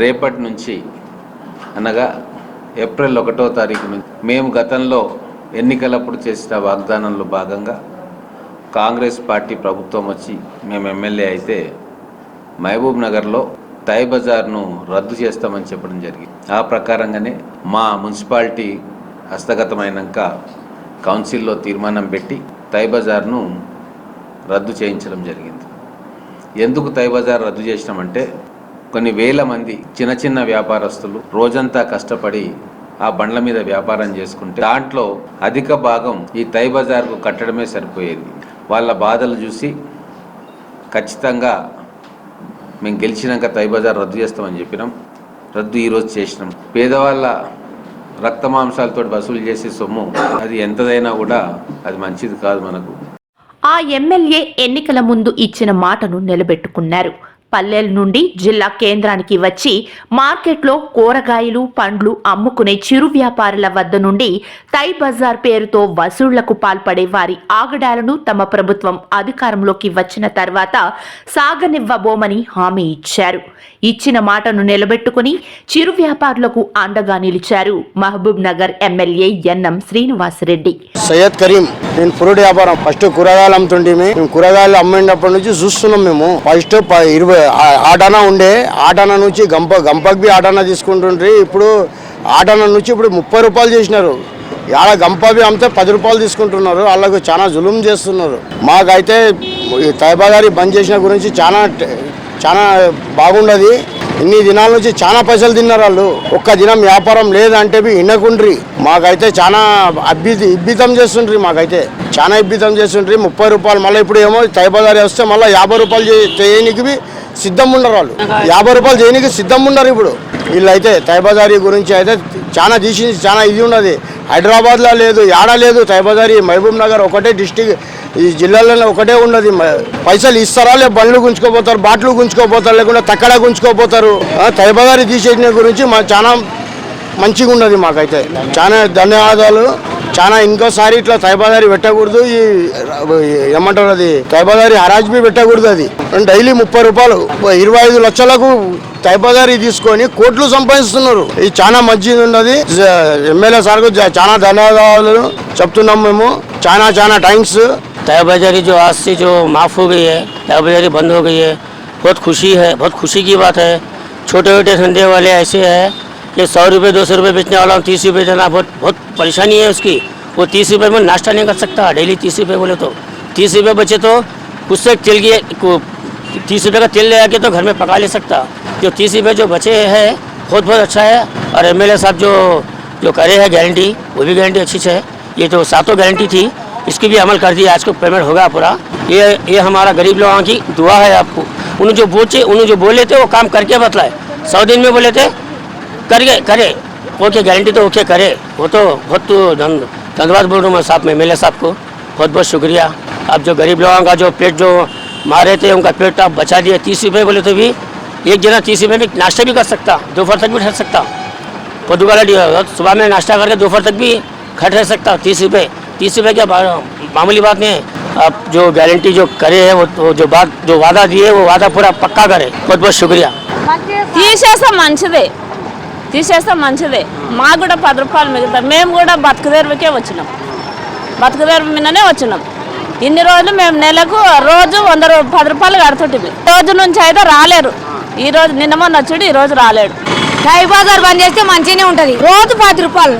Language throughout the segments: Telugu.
రేపటి నుంచి అనగా ఏప్రిల్ ఒకటో తారీఖు నుంచి మేము గతంలో ఎన్నికలప్పుడు చేసిన వాగ్దానంలో భాగంగా కాంగ్రెస్ పార్టీ ప్రభుత్వం వచ్చి మేము ఎమ్మెల్యే అయితే మహబూబ్ నగర్లో తై బజార్ను రద్దు చేస్తామని చెప్పడం జరిగింది. ఆ ప్రకారంగానే మా మున్సిపాలిటీ హస్తగతమైనాక కౌన్సిల్లో తీర్మానం పెట్టి తై బజార్ను రద్దు చేయించడం జరిగింది. ఎందుకు తై బజార్ రద్దు చేసినామంటే కొన్ని వేల మంది చిన్న చిన్న వ్యాపారస్తులు రోజంతా కష్టపడి ఆ బండ్ల మీద వ్యాపారం చేసుకుంటే దాంట్లో అధిక భాగం ఈ తై బజార్కు కట్టడమే సరిపోయేది. వాళ్ళ బాధలు చూసి ఖచ్చితంగా మేము గెలిచినాక తై బజార్ రద్దు చేస్తామని చెప్పినాం. రద్దు ఈరోజు చేసినాం. పేదవాళ్ళ రక్త మాంసాలతో వసూలు చేసే సొమ్ము అది ఎంతదైనా కూడా అది మంచిది కాదు మనకు. ఆ ఎమ్మెల్యే ఎన్నికల ముందు ఇచ్చిన మాటను నిలబెట్టుకున్నారు. పల్లెల నుండి జిల్లా కేంద్రానికి వచ్చి మార్కెట్లో కూరగాయలు పండ్లు అమ్ముకునే చిరు వ్యాపారుల వద్ద నుండి తై బజార్ పేరుతో వసూళ్ళకు పాల్పడే వారి ఆగడాలను తమ ప్రభుత్వం అధికారంలోకి వచ్చిన తర్వాత సాగనివ్వబోమని హామీ ఇచ్చారు. ఇచ్చిన మాటను నిలబెట్టుకుని చిరు వ్యాపారులకు అండగా నిలిచారు Mahabubnagar MLA NM Srinivasareddy. Syed Karim నేను ఫ్రూట్ వ్యాపారం ఫస్ట్ కూరగాయలు అమ్ముతుంటే మేము కూరగాయలు అమ్మినప్పటి నుంచి చూస్తున్నాం మేము. ఫస్ట్ ఇరవై ఆటనా ఉండే ఆటనా నుంచి గంప గంపకి ఆటనా తీసుకుంటుండ్రి. ఇప్పుడు ఆటనా నుంచి ఇప్పుడు ముప్పై రూపాయలు చేసినారు. ఇలా గంపవి అమ్మితే పది రూపాయలు తీసుకుంటున్నారు. వాళ్ళకు చాలా జులుం చేస్తున్నారు. మాకైతే ఈ తైబాదారి బంద్ చేసిన గురించి చాలా చాలా బాగుండదు. ఇన్ని దినాల నుంచి చాలా పైసలు తిన్నారు వాళ్ళు. ఒక్క దినం వ్యాపారం లేదంటే ఇనకుండ్రి. వినకుండ్రి మాకైతే చాలా అబ్బి ఇబ్బితం చేస్తుండ్రి మాకైతే. చాలా ఇబ్బితం చేస్తుండ్రి. ముప్పై రూపాయలు మళ్ళీ ఇప్పుడు ఏమో తైబదారి వస్తే మళ్ళీ యాభై రూపాయలు చేయనికి సిద్ధం ఉండరు వాళ్ళు. యాభై రూపాయలు చేయనికి సిద్ధం ఉండరు ఇప్పుడు. వీళ్ళైతే తైబదారి గురించి అయితే చాలా తీసి చాలా ఇది ఉన్నది. హైదరాబాద్లో లేదు యాడ లేదు తైబదారి మహబూబ్ నగర్ ఒకటే డిస్టిక్ ఈ జిల్లాలో ఒకటే ఉన్నది. పైసలు ఇస్తారా లే బండ్లు గుంజుకోపోతారు బాట్లు గుంజుకోపోతారు లేకుండా తక్కడ గుంజుకోపోతారు. ఆ, తైబదారి తీసేసిన గురించి మా చాలా మంచిగా ఉన్నది మాకైతే. చాలా ధన్యవాదాలు. చాలా ఇంకోసారి ఇట్లా తైబాదారి పెట్టకూడదు ఈ ఏమంటారు అది తైబాదారి హరాజ్బి పెట్టకూడదు అది. డైలీ ముప్పై రూపాయలు ఇరవై ఐదు లక్షలకు తైబాదారి తీసుకొని కోట్లు సంపాదిస్తున్నారు. ఇది చాలా మంచిది ఉన్నది ఎమ్మెల్యే సార్కు చాలా ధన్యవాదాలు చెప్తున్నాం మేము. చాలా చాలా థ్యాంక్స్. तयबाजारी जो आज से जो माफ़ हो गई है तयबाजारी बंद हो गई है, बहुत खुशी है, बहुत खुशी की बात है। छोटे छोटे धंधे वाले ऐसे हैं कि सौ रुपये, दो सौ रुपये बेचने वाला हूँ, तीस रुपये देना, बहुत बहुत परेशानी है उसकी। वो तीस रुपये में नाश्ता नहीं कर सकता, डेली तीस रुपये बोले तो। तीस रुपये बचे तो उससे तेल की तीस रुपये का तेल ले आके तो घर में पका ले सकता। जो तीस रुपये जो बचे हैं, बहुत बहुत अच्छा है। और एमएलए साहब जो जो करे हैं गारंटी वो भी गारंटी अच्छी से है। ये तो सातों गारंटी थी। इसकी भी अमल कर दी, आज को पेमेंट होगा पूरा। ये ये हमारा गरीब लोगों की दुआ है आपको। उन्हें जो बोचे, उन्हें जो बोले थे, वो काम करके बतलाए। सौ दिन में बोले थे करके करे। ओके गारंटी तो ओके करे। वो तो बहुत धन, धन्यवाद बोल रहा हूँ मैं साहब, में मेले साहब को। बहुत बहुत शुक्रिया। आप जो गरीब लोगों का जो पेट जो मारे थे, उनका पेट आप बचा दिए। तीस रुपये बोले तो भी, एक जना तीस रुपये में नाश्ता भी कर सकता दोपहर तक भी ठहर सकता। पदुगाला सुबह में नाश्ता करके दोपहर तक भी खट रह सकता, तीस रुपये तीस रुपये क्या बा- मामूली बात नहीं है आप जो गारंटी जो करे है वो वो जो बात जो वादा दिए वो वादा पूरा पक्का करे बहुत बहुत शुक्रिया తీసేస్తే మంచిదే తీసేస్తే మంచిదే మాకు కూడా పది రూపాయలు మిగులుతాయి మేము కూడా బతుకుదేరువుకే వచ్చినాం బతుకుదేరువు మీదనే వచ్చినాం ఇన్ని రోజులు మేము నెలకు రోజు వంద రూ- పది రూపాయలు కడుతుంటిమి రోజు నుంచి అయితే రాలేరు ఈ రోజు నిన్న మొన్న వచ్చాడు ఈ రోజు రాలేడు టై బజార్ బంద్ చేస్తే మంచిగానే ఉంటది రోజు పది రూపాయలు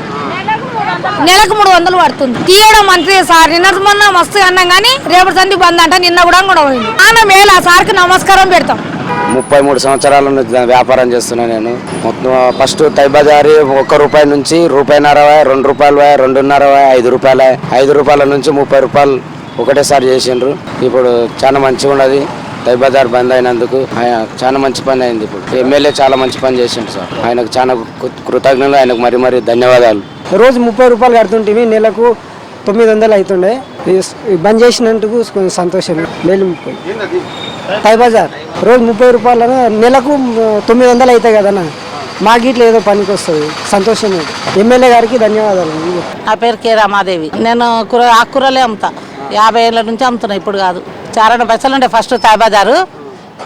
నెలకు మూడు వందలు పడుతుంది. తీయడం మంచిది సార్. నిన్న మొన్న మస్తు అన్నాం కానీ రేపటి సంది బంద్ అంట నిన్న కూడా కూడా పోయింది. అన్న మేలు ఆ సార్కి నమస్కారం పెడతాం. ముప్పై మూడు సంవత్సరాల నుంచి వ్యాపారం చేస్తున్నా నేను. మొత్తం ఫస్ట్ తైబజారి ఒక్క రూపాయి నుంచి రూపాయిన్నర రెండు రూపాయలు రెండున్నర ఐదు రూపాయల. ఐదు రూపాయల నుంచి ముప్పై రూపాయలు ఒకటేసారి చేసిండ్రు. ఇప్పుడు చాలా మంచిగా ఉన్నది. తైబజార్ బంద్ అయినందుకు ఆయన చాలా మంచి పని అయింది ఇప్పుడు. ఎమ్మెల్యే చాలా మంచి పని చేసిండు సార్. ఆయనకు చాలా కృతజ్ఞతలు ఆయనకు మరి మరి ధన్యవాదాలు. రోజు ముప్పై రూపాయలు కడుతుంటివి నెలకు తొమ్మిది వందలు అవుతుండే బంద్ చేసినందుకు కొంచెం సంతోషం. మేలు ముప్పై. టై బజార్. రోజు ముప్పై రూపాయలు నెలకు తొమ్మిది వందలు అవుతాయి కదన్నా. మాకు ఇట్లా ఏదో పనికి వస్తుంది సంతోషమే. ఎమ్మెల్యే గారికి ధన్యవాదాలు. నా పేరు కే రమాదేవి. నేను కూర ఆకుకూరలే అమ్ముతా. యాభై ఏళ్ళ నుంచి అమ్ముతున్నా ఇప్పుడు కాదు. చారణ పైసలు ఉండే ఫస్ట్ తాయిబజారు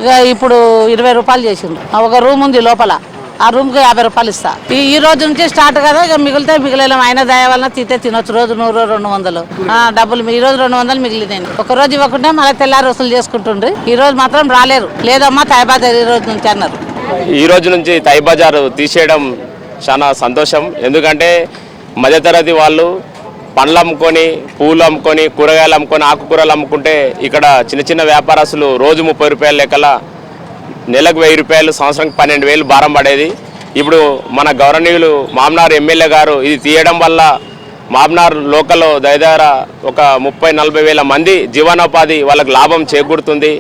ఇక ఇప్పుడు ఇరవై రూపాయలు చేసిండ్రు. ఒక రూమ్ ఉంది లోపల. ఆ రూమ్కి యాభై రూపాయలు ఇస్తా. ఈ ఈ రోజు నుంచి స్టార్ట్ కదా ఇక మిగిలితే మిగిలేం ఆయన దయ వలన తీతే తినొచ్చు. రోజు నూరు రెండు వందలు. డబ్బులు ఈ రోజు రెండు వందలు మిగిలినాయి. ఒక రోజు ఇవ్వకుండా మళ్ళీ తెల్లారి వసూలు చేసుకుంటుండ్రు. ఈ రోజు మాత్రం రాలేరు. లేదమ్మా తైబాజార్ ఈ రోజు నుంచి అన్నారు. ఈ రోజు నుంచి తై బజారు తీసేయడం చాలా సంతోషం. ఎందుకంటే మధ్యతరగతి వాళ్ళు పండ్లు అమ్ముకొని పూలు అమ్ముకొని కూరగాయలు అమ్ముకొని ఆకుకూరలు అమ్ముకుంటే ఇక్కడ చిన్న చిన్న వ్యాపారస్తులు రోజు ముప్పై రూపాయల లెక్కల నెలకు వెయ్యి రూపాయలు సంవత్సరం పన్నెండు వేలు భారం పడేది. ఇప్పుడు మన గౌరవనీయులు మామనార్ ఎమ్మెల్యే గారు ఇది తీయడం వల్ల మామనార్ లోకల్లో దగ్గర ఒక ముప్పై నలభై వేల మంది జీవనోపాధి వాళ్ళకు లాభం చేకూరుతుంది.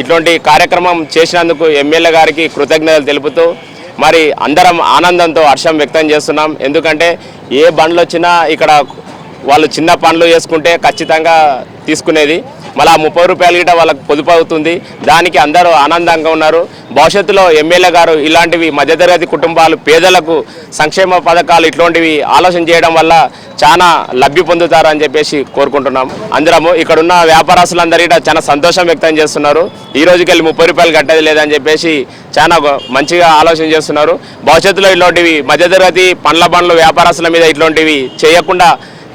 ఇటువంటి కార్యక్రమం చేసినందుకు ఎమ్మెల్యే గారికి కృతజ్ఞతలు తెలుపుతూ మరి అందరం ఆనందంతో హర్షం వ్యక్తం చేస్తున్నాం. ఎందుకంటే ఏ బండ్లు వచ్చినా ఇక్కడ వాళ్ళు చిన్న పనులు చేసుకుంటే ఖచ్చితంగా తీసుకునేది. మళ్ళీ ఆ ముప్పై రూపాయలు గిట వాళ్ళకి పొదుపు అవుతుంది. దానికి అందరూ ఆనందంగా ఉన్నారు. భవిష్యత్తులో ఎమ్మెల్యే గారు ఇలాంటివి మధ్యతరగతి కుటుంబాలు పేదలకు సంక్షేమ పథకాలు ఇట్లాంటివి ఆలోచన చేయడం వల్ల చాలా లబ్ధి పొందుతారు అని చెప్పేసి కోరుకుంటున్నాం అందరము ఇక్కడ ఉన్న చాలా సంతోషం వ్యక్తం చేస్తున్నారు. ఈ రోజుకి వెళ్ళి ముప్పై రూపాయలు కట్టేది లేదని చెప్పేసి చాలా మంచిగా ఆలోచన చేస్తున్నారు. భవిష్యత్తులో ఇట్లాంటివి మధ్యతరగతి పండ్ల బండ్లు వ్యాపారస్తుల మీద ఇట్లాంటివి చేయకుండా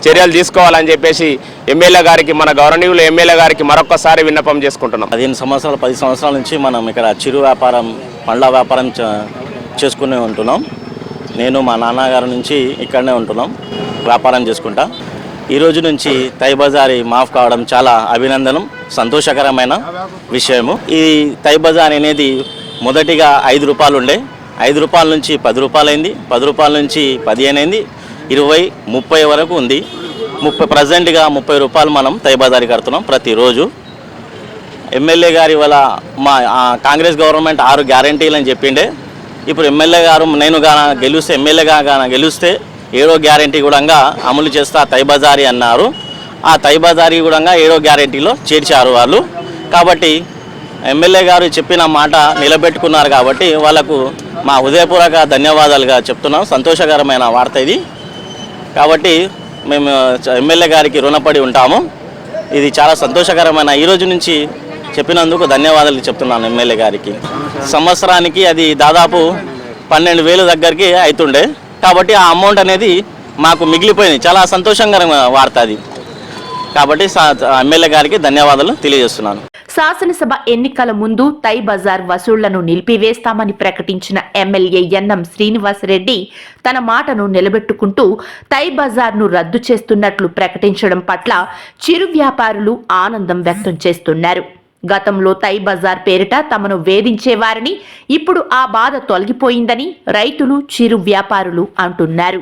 చర్యలు తీసుకోవాలని చెప్పేసి ఎమ్మెల్యే గారికి మన గౌరవనీయులు ఎమ్మెల్యే గారికి మరొకసారి విన్నపం చేసుకుంటున్నాం. పదిహేను సంవత్సరాలు పది సంవత్సరాల నుంచి మనం ఇక్కడ చిరు వ్యాపారం పండ్ల వ్యాపారం చేసుకునే ఉంటున్నాం. నేను మా నాన్నగారి నుంచి ఇక్కడనే ఉంటున్నాం వ్యాపారం చేసుకుంటా. ఈ రోజు నుంచి తైబజారి మాఫ్ కావడం చాలా అభినందనం సంతోషకరమైన విషయము. ఈ తై బజార్ అనేది మొదటిగా ఐదు రూపాయలు ఉండే. ఐదు రూపాయల నుంచి పది రూపాయలైంది పది రూపాయల నుంచి పదిహేను అయింది ఇరవై ముప్పై వరకు ఉంది. ముప్పై ప్రజెంట్గా ముప్పై రూపాయలు మనం తైబజారి కడుతున్నాం ప్రతిరోజు. ఎమ్మెల్యే గారి వల్ల మా కాంగ్రెస్ గవర్నమెంట్ ఆరు గ్యారంటీలు అని చెప్పిండే. ఇప్పుడు ఎమ్మెల్యే గారు నేను గాన గెలిస్తే ఎమ్మెల్యేగా గాన గెలిస్తే ఏడో గ్యారంటీ కూడా అమలు చేస్తా తైబజారి అన్నారు. ఆ తైబజారి కూడా ఏడో గ్యారంటీలో చేర్చారు వాళ్ళు. కాబట్టి ఎమ్మెల్యే గారు చెప్పిన మాట నిలబెట్టుకున్నారు కాబట్టి వాళ్ళకు మా హృదయపూర్వక ధన్యవాదాలుగా చెప్తున్నాం. సంతోషకరమైన వార్త ఇది. కాబట్టి మేము ఎమ్మెల్యే గారికి రుణపడి ఉంటాము. ఇది చాలా సంతోషకరమైన ఈ రోజు నుంచి చెప్పినందుకు ధన్యవాదాలు చెప్తున్నాను ఎమ్మెల్యే గారికి. సంవత్సరానికి అది దాదాపు పన్నెండు వేలు దగ్గరికి అవుతుండే కాబట్టి ఆ అమౌంట్ అనేది మాకు మిగిలిపోయింది. చాలా సంతోషకరమైన వార్త అది. కాబట్టి ఎమ్మెల్యే గారికి ధన్యవాదాలు తెలియజేస్తున్నాను. శాసనసభ ఎన్నికల ముందు తై బజార్ వసూళ్ళను నిలిపివేస్తామని ప్రకటించిన ఎమ్మెల్యే ఎన్నం శ్రీనివాసరెడ్డి తన మాటను నిలబెట్టుకుంటూ తై బజార్ను రద్దు చేస్తున్నట్లు ప్రకటించడం పట్ల చిరు వ్యాపారులు ఆనందం వ్యక్తం చేస్తున్నారు. గతంలో తై బజార్ పేరిట తమను వేధించేవారని ఇప్పుడు ఆ బాధ తొలగిపోయిందని రైతులు చిరు వ్యాపారులు అంటున్నారు.